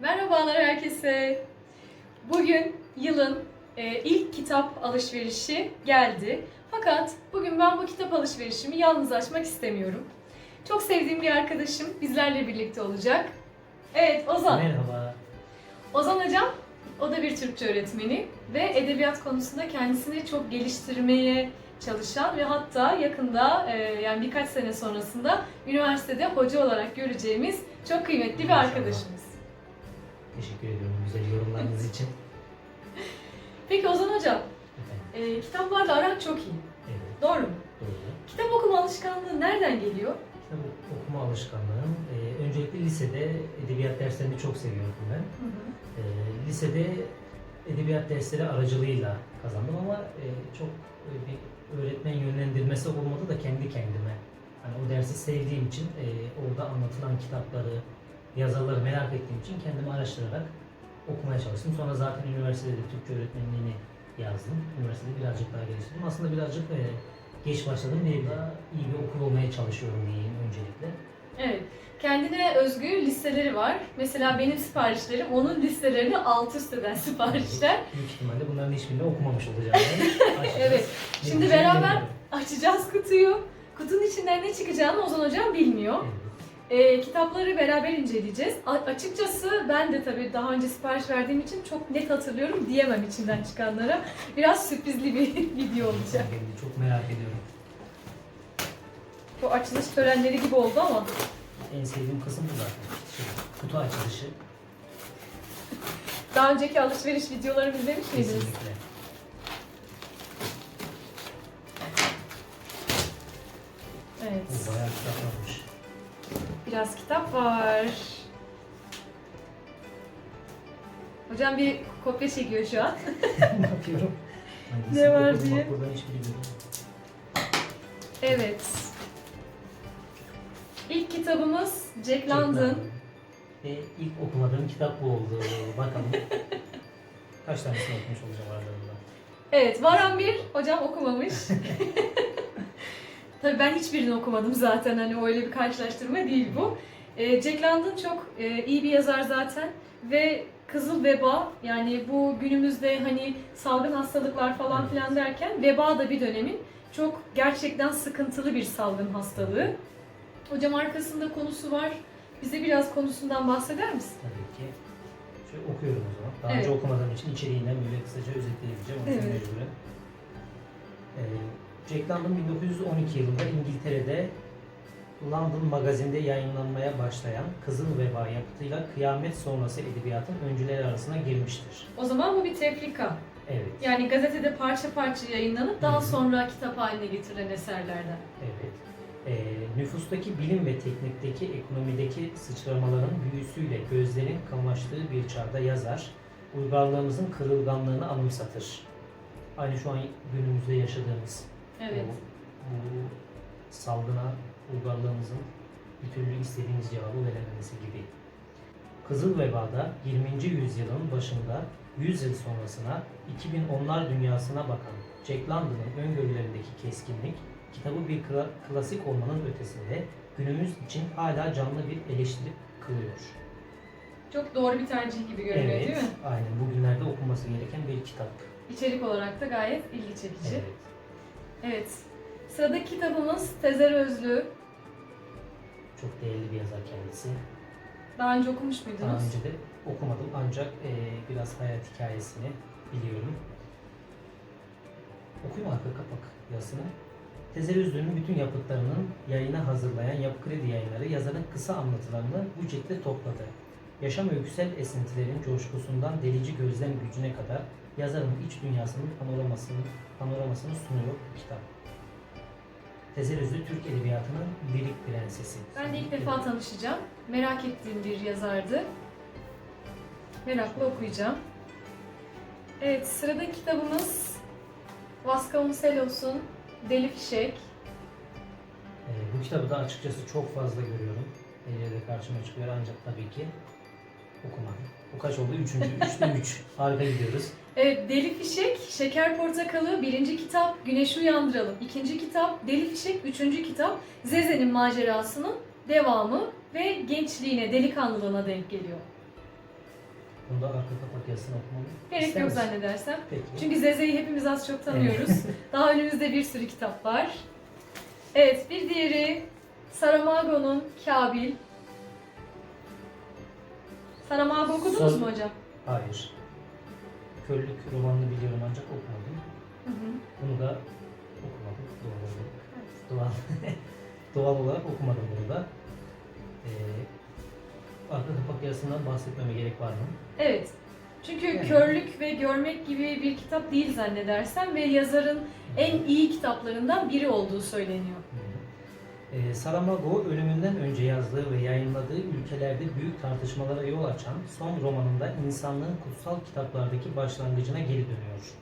Merhabalar herkese. Bugün yılın e, ilk kitap alışverişi geldi. Fakat bugün ben bu kitap alışverişimi yalnız açmak istemiyorum. Çok sevdiğim bir arkadaşım bizlerle birlikte olacak. Evet Ozan. Merhaba. Ozan hocam, o da bir Türkçe öğretmeni ve edebiyat konusunda kendisini çok geliştirmeye çalışan ve hatta yakında e, yani birkaç sene sonrasında üniversitede hoca olarak göreceğimiz çok kıymetli bir arkadaşımız. Teşekkür ediyorum güzel yorumlarınız için. Peki Ozan hocam, Efendim, e, kitaplarla aran çok iyi. evet, Doğru mu? doğru. Kitap okuma alışkanlığı nereden geliyor? Kitap okuma alışkanlığım. Ee, öncelikle lisede edebiyat derslerini çok seviyordum ben. Ee, lisede edebiyat dersleri aracılığıyla kazandım ama e, çok e, bir öğretmen yönlendirmesi olmadı da kendi kendime. Hani o dersi sevdiğim için e, orada anlatılan kitapları, yazarları merak ettiğim için kendimi araştırarak okumaya çalıştım. Sonra zaten üniversitede de Türkçe öğretmenliğini yazdım. Üniversitede birazcık daha geliştirdim. Aslında birazcık e, geç başladım diye daha iyi bir okul olmaya çalışıyorum diyeyim öncelikle. Evet. Kendine özgü listeleri var. Mesela benim siparişlerim onun listelerini alt üst eden siparişler. Büyük ihtimalle bunların hiçbirini okumamış olacağım. Evet. Şimdi beraber açacağız kutuyu. Kutunun içinden ne çıkacağını Ozan hocam bilmiyor. Evet. Ee, kitapları beraber inceleyeceğiz. A- açıkçası ben de tabii daha önce sipariş verdiğim için çok net hatırlıyorum diyemem içinden çıkanlara. Biraz sürprizli bir video olacak. Ben de çok merak ediyorum. Bu açılış törenleri gibi oldu ama En sevdiğim kısım bu zaten. Şey, kutu açılışı. daha önceki alışveriş videolarımı izlemiş miydiniz? Kesinlikle. Evet. Bu bayağı kitap varmış. Biraz kitap var. Hocam bir kopya çekiyor şu an. ne yapıyorum? Ne var diye? Evet. İlk kitabımız Jack London. Ve ilk okumadığım kitap bu oldu. Bakalım. Kaç tanesini okumuş olacağım aralarında. Evet, Varan bir hocam okumamış. Tabii ben hiçbirini okumadım zaten hani öyle bir karşılaştırma değil bu. Ee, Jack London çok e, iyi bir yazar zaten ve Kızıl Veba yani bu günümüzde hani salgın hastalıklar falan filan derken veba da bir dönemin çok gerçekten sıkıntılı bir salgın hastalığı. Hocam arkasında konusu var. Bize biraz konusundan bahseder misin? Tabii ki. Şöyle okuyorum o zaman. Daha Evet. önce okumadığım için içeriğinden böyle kısaca özetleyebileceğim. O Evet. mecburen. Ee, Jack London 1912 yılında İngiltere'de London magazinde yayınlanmaya başlayan Kızıl Veba yapıtıyla kıyamet sonrası edebiyatın öncüleri arasına girmiştir. O zaman bu bir tefrika. Evet. Yani gazetede parça parça yayınlanıp daha Hı hı. sonra kitap haline getirilen eserlerden. Evet. Ee, nüfustaki bilim ve teknikteki ekonomideki sıçramaların büyüsüyle gözlerin kamaştığı bir çağda yazar, uygarlığımızın kırılganlığını anımsatır. Aynı şu an günümüzde yaşadığımız Evet. bu, bu salgına uygarlığımızın bir türlü istediğimiz cevabı verememesi gibi. Kızıl Veba'da 20. yüzyılın başında 100 yıl sonrasına 2010'lar dünyasına bakan Jack London'ın öngörülerindeki keskinlik kitabı bir kla- klasik olmanın ötesinde günümüz için hala canlı bir eleştiri kılıyor. Çok doğru bir tercih gibi görünüyor evet, değil mi? aynen bugünlerde okunması gereken bir kitap. İçerik olarak da gayet ilgi çekici. Evet. Evet. Sıradaki kitabımız Tezer Özlü. Çok değerli bir yazar kendisi. Daha önce okumuş muydunuz? Daha önce de okumadım ancak eee, biraz hayat hikayesini biliyorum. Okuyayım arka kapak yazısını. Tezer Özlü'nün bütün yapıtlarının yayına hazırlayan Yapı Kredi Yayınları yazarın kısa anlatılarını bu ciltte topladı. Yaşam öyküsel esintilerin coşkusundan delici gözlem gücüne kadar yazarın iç dünyasının panoramasını, panoramasını sunuyor kitap. Tezer Özlü Türk Edebiyatı'nın lirik prensesi. Ben de ilk defa tanışacağım. Merak ettiğim bir yazardı. Merakla okuyacağım. Evet, sıradaki kitabımız Vasconcelos'un Deli Fişek. Ee, bu kitabı da açıkçası çok fazla görüyorum. Yerde karşıma çıkıyor ancak tabii ki okumadım. Bu kaç oldu? Üçüncü. Üçte üç. Harika gidiyoruz. Evet, Deli Fişek, Şeker Portakalı, birinci kitap Güneşi Uyandıralım. İkinci kitap Deli Fişek, üçüncü kitap Zeze'nin macerasının devamı ve gençliğine, delikanlılığına denk geliyor. Bunda arka kapak yazısını okumamı Gerek yok zannedersem. Peki. Çünkü Zeze'yi hepimiz az çok tanıyoruz. Daha önümüzde bir sürü kitap var. Evet, bir diğeri Saramago'nun Kabil. Saramago okudunuz Sar- mu hocam? Hayır. Körlük romanını biliyorum ancak okumadım. Hı hı. Bunu da okumadım doğal olarak. Doğal, doğal olarak okumadım bunu da. Ee, arka kapak yazısından bahsetmeme gerek var mı? Evet. Çünkü Yani. körlük ve görmek gibi bir kitap değil zannedersem ve yazarın en iyi kitaplarından biri olduğu söyleniyor. Ee, Saramago ölümünden önce yazdığı ve yayınladığı ülkelerde büyük tartışmalara yol açan son romanında insanlığın kutsal kitaplardaki başlangıcına geri dönüyor.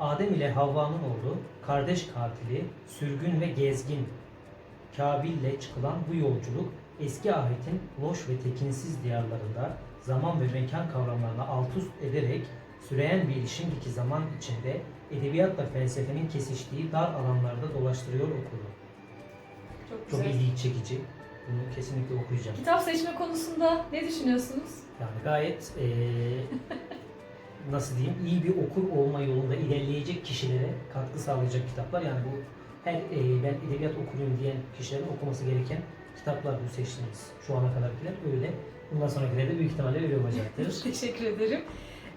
Adem ile Havva'nın oğlu, kardeş katili, sürgün ve gezgin Kabil ile çıkılan bu yolculuk eski ahitin loş ve tekinsiz diyarlarında zaman ve mekan kavramlarını alt üst ederek süreyen bir şimdiki zaman içinde edebiyatla felsefenin kesiştiği dar alanlarda dolaştırıyor okulu. Çok Çok güzel. ilgi çekici. Bunu kesinlikle okuyacağım. Kitap seçme konusunda ne düşünüyorsunuz? Yani gayet eee, nasıl diyeyim iyi bir okur olma yolunda ilerleyecek kişilere katkı sağlayacak kitaplar. Yani bu her eee, ben edebiyat okuyayım diyen kişilerin okuması gereken kitaplar bu seçtiğimiz şu ana kadarkiler öyle. Bundan sonrakiler de büyük ihtimalle öyle olacaktır. Teşekkür ederim.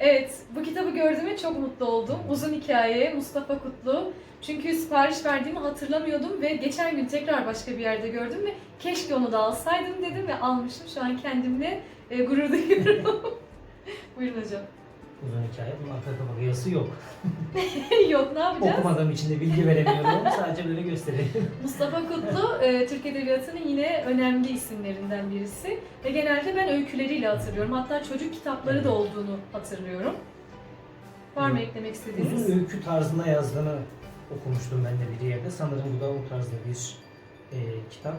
Evet, bu kitabı gördüğüme çok mutlu oldum. Uzun hikaye, Mustafa Kutlu. Çünkü sipariş verdiğimi hatırlamıyordum ve geçen gün tekrar başka bir yerde gördüm ve keşke onu da alsaydım dedim ve almışım. Şu an kendimle e, gurur duyuyorum. Buyurun hocam. Uzun hikaye. Bunun arka kapak yazısı yok. Yok, ne yapacağız? Okumadığım için de bilgi veremiyorum. Sadece böyle gösterelim. Mustafa Kutlu, e, Türk Edebiyatı'nın yine önemli isimlerinden birisi. Ve genelde ben öyküleriyle hatırlıyorum. Hatta çocuk kitapları da olduğunu hatırlıyorum. Var mı eklemek istediğiniz? Uzun öykü tarzında yazdığını okumuştum ben de bir yerde. Sanırım bu da o tarzda bir e, kitap.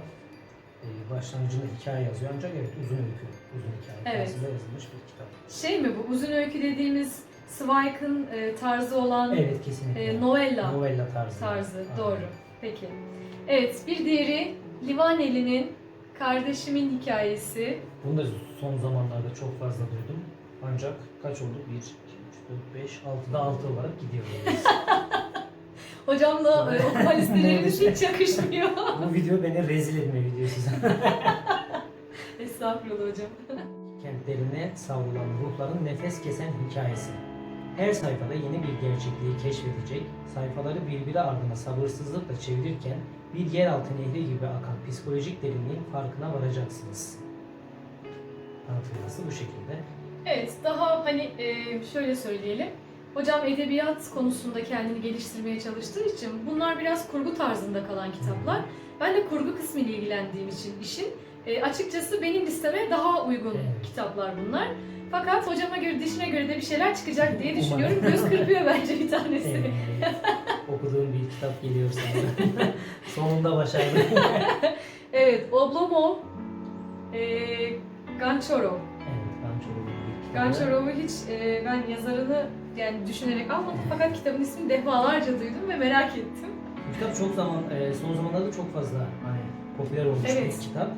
E, başlangıcında hikaye yazıyor ancak evet uzun öykü, uzun hikaye Evet. yazılmış bir kitap. Şey mi bu? Uzun öykü dediğimiz Zweig'ın e, tarzı olan Evet kesinlikle. e, novella Novella tarzı. tarzı. Aynen. Doğru. Peki. Evet, bir diğeri Livaneli'nin Kardeşimin Hikayesi. Bunu da son zamanlarda çok fazla duydum. Ancak kaç oldu? 1, 2, 3, 4, 5, 6'da 6 olarak gidiyor. Hocamla e, okuma listelerimiz hiç yakışmıyor. bu video beni rezil etme videosu. Estağfurullah hocam. kentlerine savrulan ruhların nefes kesen hikayesi. Her sayfada yeni bir gerçekliği keşfedecek, sayfaları birbiri ardına sabırsızlıkla çevirirken bir yeraltı nehri gibi akan psikolojik derinliğin farkına varacaksınız. Anlatılması bu şekilde. Evet, daha hani e, şöyle söyleyelim. Hocam edebiyat konusunda kendini geliştirmeye çalıştığı için bunlar biraz kurgu tarzında kalan kitaplar. Ben de kurgu kısmı ile ilgilendiğim için işin e, açıkçası benim listeme daha uygun Evet. kitaplar bunlar. Fakat hocama göre, dişine göre de bir şeyler çıkacak diye Umarım. düşünüyorum. Göz kırpıyor bence bir tanesi. Evet, okuduğum bir kitap geliyor sanırım. Sonunda başardım. Evet, Oblomov, e, Ganchorov. evet, çok bir. Ganchorov'u hiç e, ben yazarını yani düşünerek almadım fakat kitabın ismini defalarca duydum ve merak ettim. Bu kitap çok zaman, e, son zamanlarda çok fazla hani popüler olmuş Evet. bir kitap.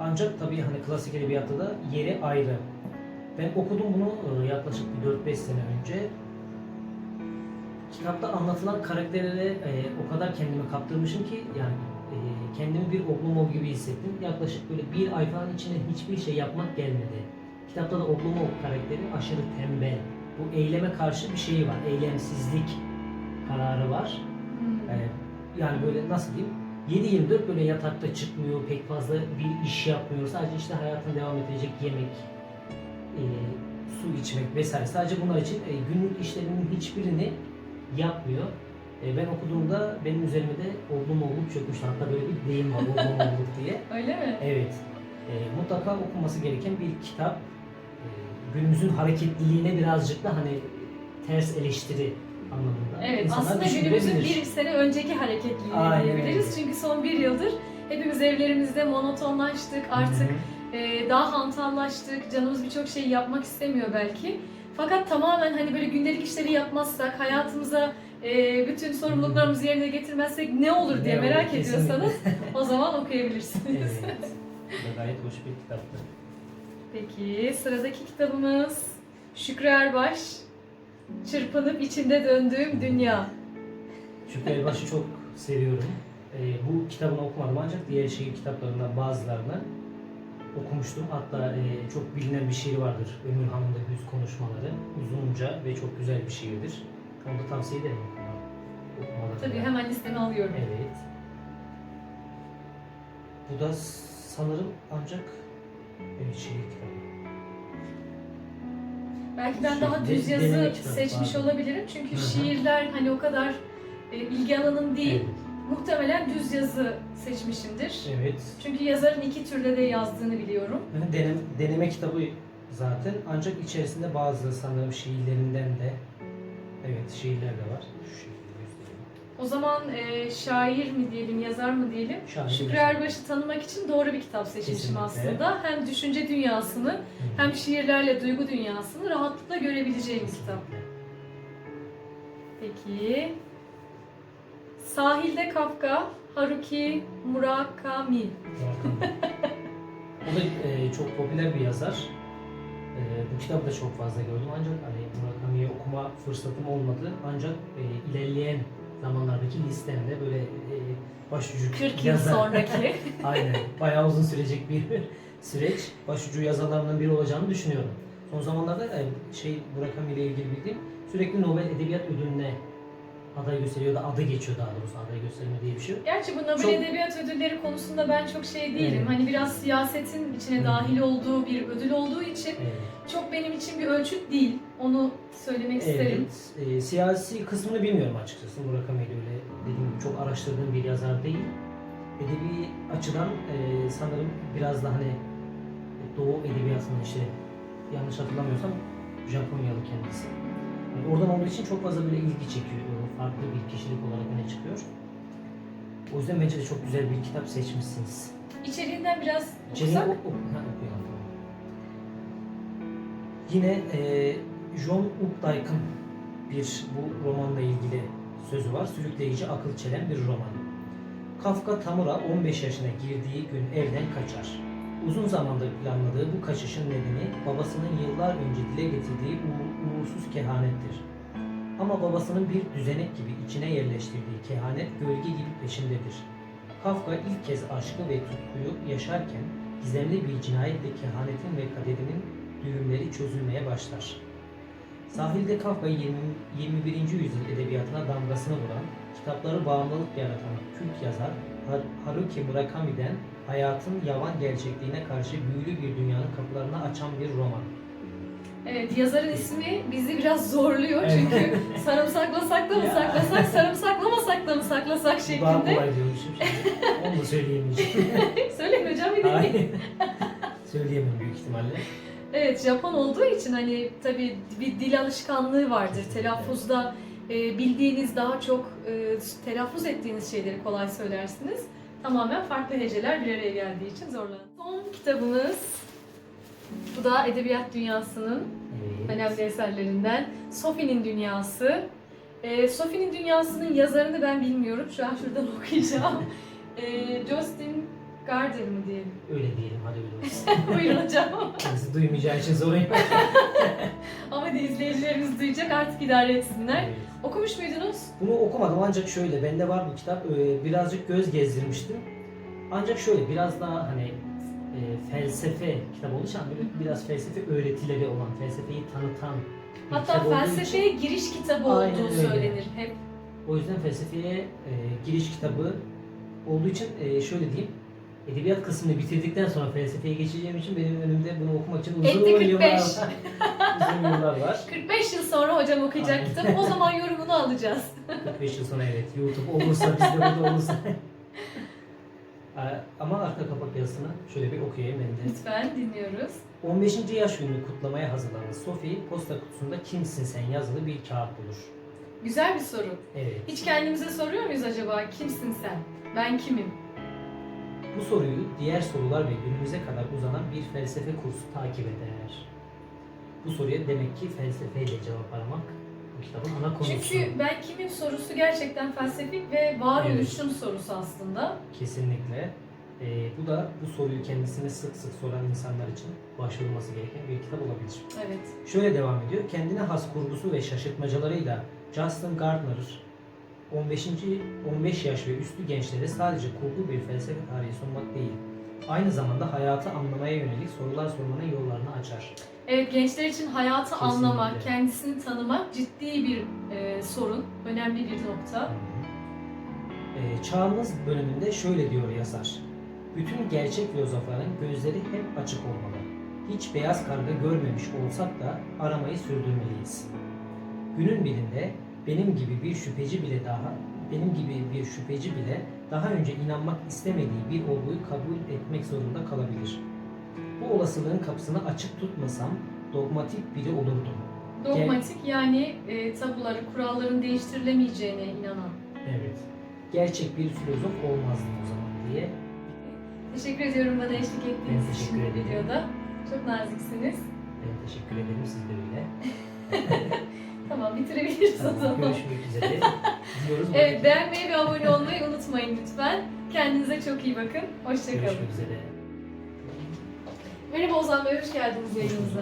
Ancak tabii hani klasik edebiyatta da yeri ayrı. Ben okudum bunu e, yaklaşık bir 4-5 sene önce. Kitapta anlatılan karakterlere e, o kadar kendimi kaptırmışım ki yani e, kendimi bir Oblomov gibi hissettim. Yaklaşık böyle bir ay falan içinde hiçbir şey yapmak gelmedi. Kitapta da Oblomov karakteri aşırı tembel. Bu eyleme karşı bir şeyi var. Eylemsizlik kararı var. Hmm. Ee, yani böyle nasıl diyeyim 7-24 böyle yatakta çıkmıyor, pek fazla bir iş yapmıyor. Sadece işte hayatını devam edecek yemek, e, su içmek vesaire. Sadece bunlar için e, günlük işlerinin hiçbirini yapmıyor. E, ben okuduğumda benim üzerime de oldum olup çökmüştü. Hatta böyle bir deyim var oldum olduk diye. Öyle mi? Evet. E, mutlaka okunması gereken bir kitap. Günümüzün hareketliliğine birazcık da hani ters eleştiri anlamında. Evet İnsanlar aslında günümüzün bir sene önceki hareketliliği diyebiliriz. Çünkü son bir yıldır hepimiz evlerimizde monotonlaştık. Artık Hı hı. e, daha hantallaştık. Canımız birçok şeyi yapmak istemiyor belki. Fakat tamamen hani böyle gündelik işleri yapmazsak, hayatımıza e, bütün sorumluluklarımızı yerine getirmezsek ne olur diye Ne olur, merak kesinlikle. ediyorsanız o zaman okuyabilirsiniz. Evet. Gayet hoş bir kitaptı. Peki sıradaki kitabımız Şükrü Erbaş. Çırpınıp içinde döndüğüm dünya. Şükrü Elbaş'ı çok seviyorum. Ee, bu kitabını okumadım ancak diğer şiir kitaplarından bazılarını okumuştum. Hatta e, çok bilinen bir şiir vardır. Ömür Hanım'da Hüz Konuşmaları. Uzunca ve çok güzel bir şiirdir. Onu da tavsiye ederim okuma, okumalarını. Tabii hemen listeme alıyorum. Evet. Bu da sanırım ancak kitabı. Belki ben Şey, daha düz yazı kitabı, seçmiş pardon. olabilirim. Çünkü Hı hı. şiirler hani o kadar e, ilgi alanım değil. Evet. Muhtemelen düz yazı seçmişimdir. evet. Çünkü yazarın iki türde de yazdığını biliyorum. Yani Deneme, deneme kitabı zaten ancak içerisinde bazı sanırım şiirlerinden de evet şiirler de var. Şu şekilde. O zaman e, şair mi diyelim, yazar mı diyelim? Şair Şükrü yazar. Erbaş'ı tanımak için doğru bir kitap seçmişim Kesinlikle. aslında. Hem düşünce dünyasını Hı. hem şiirlerle duygu dünyasını rahatlıkla görebileceğim bir kitap. Peki. Sahilde Kafka, Haruki Murakami. Murakami. o da e, çok popüler bir yazar. E, bu kitabı da çok fazla gördüm ancak hani Murakami'yi okuma fırsatım olmadı. Ancak e, ilerleyen zamanlardaki listemde böyle e, başucu 40 yıl yazar- sonraki. Aynen. Bayağı uzun sürecek bir süreç. Başucu yazarlarından biri olacağını düşünüyorum. Son zamanlarda e, şey Murakami ile ilgili bildiğim sürekli Nobel Edebiyat Ödülü'ne aday gösteriyor da adı geçiyor daha doğrusu aday gösterme diye bir şey yok. Gerçi bu Nobel Çok- Edebiyat Ödülleri konusunda ben çok şey değilim. Evet. Hani biraz siyasetin içine Hı. dahil olduğu bir ödül olduğu için Evet. çok benim için bir ölçüt değil. Onu söylemek isterim. Evet. E, siyasi kısmını bilmiyorum açıkçası. Murakami öyle dediğim gibi çok araştırdığım bir yazar değil. Edebi açıdan e, sanırım biraz da hani Doğu edebiyatının işte yanlış hatırlamıyorsam Japonyalı kendisi. Oradan olduğu için çok fazla böyle ilgi çekiyor. Farklı bir kişilik olarak öne çıkıyor. O yüzden bence de çok güzel bir kitap seçmişsiniz. İçeriğinden biraz İçeriğini okusak. o- o- ha, okuyalım. Yine e, John Updike'ın bir bu romanla ilgili sözü var. Sürükleyici, akıl çelen bir roman. Kafka Tamura 15 yaşına girdiği gün evden kaçar. Uzun zamandır planladığı bu kaçışın nedeni babasının yıllar önce dile getirdiği uğur- uğursuz kehanettir. Ama babasının bir düzenek gibi içine yerleştirdiği kehanet gölge gibi peşindedir. Kafka ilk kez aşkı ve tutkuyu yaşarken gizemli bir cinayetle kehanetin ve kaderinin düğümleri çözülmeye başlar. Sahilde Kafka 20, 21. yüzyıl edebiyatına damgasını vuran, kitapları bağımlılık yaratan kült yazar Har- Haruki Murakami'den hayatın yavan gerçekliğine karşı büyülü bir dünyanın kapılarını açan bir roman. Evet yazarın ismi bizi biraz zorluyor çünkü sarımsaklasak da mı saklasak, sarımsaklamasak da mı saklasak Daha şeklinde. kolay diyormuşum şimdi. Onu da söyleyemeyeceğim. Söyleyin hocam bir. Hayır. Söyleyemem büyük ihtimalle. Evet Japon olduğu için hani tabii bir dil alışkanlığı vardır. Telaffuzda e, bildiğiniz daha çok e, telaffuz ettiğiniz şeyleri kolay söylersiniz. Tamamen farklı heceler bir araya geldiği için zorlanın. Son kitabımız bu da edebiyat dünyasının Evet. önemli eserlerinden Sophie'nin Dünyası. E, Sophie'nin Dünyası'nın yazarını ben bilmiyorum. Şu an şuradan okuyacağım. E, Justin Gardner mı diyelim? Öyle diyelim hadi öyle olsun. Buyurun hocam. Kendisi duymayacağı için sorayım. Ama de izleyicilerimiz duyacak artık idare etsinler. Evet. Okumuş muydunuz? Bunu okumadım ancak şöyle bende var bu kitap Ee, birazcık göz gezdirmiştim. Ancak şöyle biraz daha hani e, felsefe kitabı için böyle biraz felsefe öğretileri olan, felsefeyi tanıtan bir Hatta kitap olduğu felsefeye için giriş kitabı Aynen olduğu öyle. söylenir hep. o yüzden felsefeye e, giriş kitabı olduğu için e, şöyle diyeyim edebiyat kısmını bitirdikten sonra felsefeye geçeceğim için benim önümde bunu okumak için uzun Etti 45. yıllar var. uzun yıllar var. 45 yıl sonra hocam okuyacak Aynen. kitap. O zaman yorumunu alacağız. 45 yıl sonra evet YouTube olursa bizde burada olursa. Ee, Ama arka kapak yazısını şöyle bir okuyayım ben de. Lütfen dinliyoruz. 15. yaş gününü kutlamaya hazırlanan Sophie posta kutusunda kimsin sen yazılı bir kağıt bulur. Güzel bir soru. Evet. Hiç kendimize soruyor muyuz acaba? Kimsin sen? Ben kimim? Bu soruyu diğer sorular ve günümüze kadar uzanan bir felsefe kursu takip eder. Bu soruya demek ki felsefeyle cevap aramak bu kitabın ana konusu. Çünkü ben kimim sorusu gerçekten felsefik ve varoluşun sorusu aslında. Kesinlikle. Ee, bu da bu soruyu kendisine sık sık soran insanlar için başvurulması gereken bir kitap olabilir. Evet. Şöyle devam ediyor. Kendine has kurgusu ve şaşırtmacalarıyla Justin Gardner 15. 15 yaş ve üstü gençlere sadece kurgu bir felsefe tarihi sunmak değil, aynı zamanda hayatı anlamaya yönelik sorular sormanın yollarını açar. Evet gençler için hayatı Kesinlikle. anlamak, kendisini tanımak ciddi bir e, sorun, önemli bir nokta. Ee, Çağımız bölümünde şöyle diyor yazar. Bütün gerçek filozofların gözleri hep açık olmalı. Hiç beyaz karga görmemiş olsak da aramayı sürdürmeliyiz. Günün birinde benim gibi bir şüpheci bile daha benim gibi bir şüpheci bile daha önce inanmak istemediği bir olguyu kabul etmek zorunda kalabilir. Bu olasılığın kapısını açık tutmasam dogmatik biri olurdum. Dogmatik yani e, tabuları, kuralların değiştirilemeyeceğine inanan. Evet. Gerçek bir filozof olmazdım o zaman diye Teşekkür ediyorum bana eşlik ettiğiniz Ben için teşekkür bu ederim. videoda. Çok naziksiniz. Ben teşekkür ederim siz de öyle. Tamam bitirebiliriz o Tamam, zaman. görüşmek üzere diyoruz. Evet beğenmeyi ve abone olmayı unutmayın lütfen. Kendinize çok iyi bakın. Hoşçakalın. Görüşmek üzere. Merhaba Ozan Bey, hoş geldiniz yayınımıza.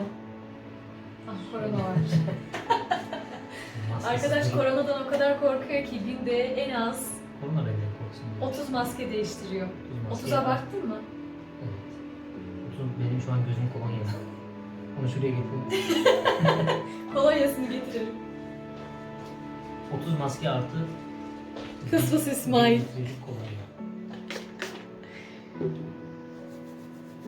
Ah korona var. Arkadaş koronadan o kadar korkuyor ki günde en az Korona benden korksun. 30 maske değiştiriyor. 30 maske 30'a yapar. baktın mı? Evet. 30 benim şu an gözüm kolonyada. Onu şuraya getir. Kolonyasını getirelim. 30 maske artı Kısmıs İsmail.